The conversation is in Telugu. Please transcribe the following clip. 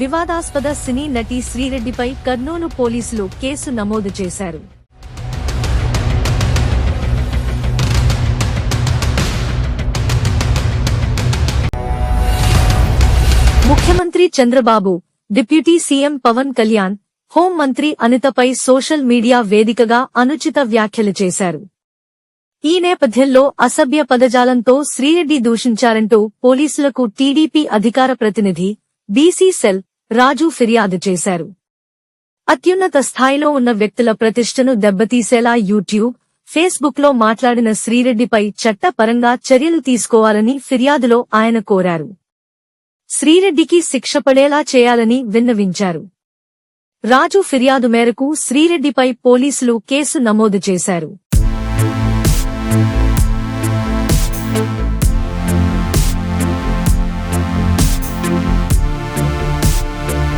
వివాదాస్పద సినీ నటి శ్రీరెడ్డిపై కర్నూలు పోలీసులు కేసు నమోదు చేశారు. ముఖ్యమంత్రి Chandrababu deputy CM Pawan Kalyan home మంత్రి అనితపై సోషల్ మీడియా వేదికగా అనుచిత వ్యాఖ్యలు చేశారు. ఈ నేపథ్యంలో అసభ్య పదజాలంతో శ్రీరెడ్డి దూషించారంటూ పోలీసులకు టీడీపీ అధికార ప్రతినిధి బీసీ సెల్ రాజు ఫిర్యాదు చేశారు. అత్యున్నత స్థాయిలో ఉన్న వ్యక్తుల ప్రతిష్టను దెబ్బతీసేలా యూట్యూబ్ ఫేస్బుక్లో మాట్లాడిన శ్రీరెడ్డిపై చట్టపరంగా చర్యలు తీసుకోవాలని ఫిర్యాదులో ఆయన కోరారు. శ్రీరెడ్డికి శిక్ష పడేలా చేయాలని విన్నవించారు. రాజు ఫిర్యాదు మేరకు శ్రీరెడ్డిపై పోలీసులు కేసు నమోదు చేశారు.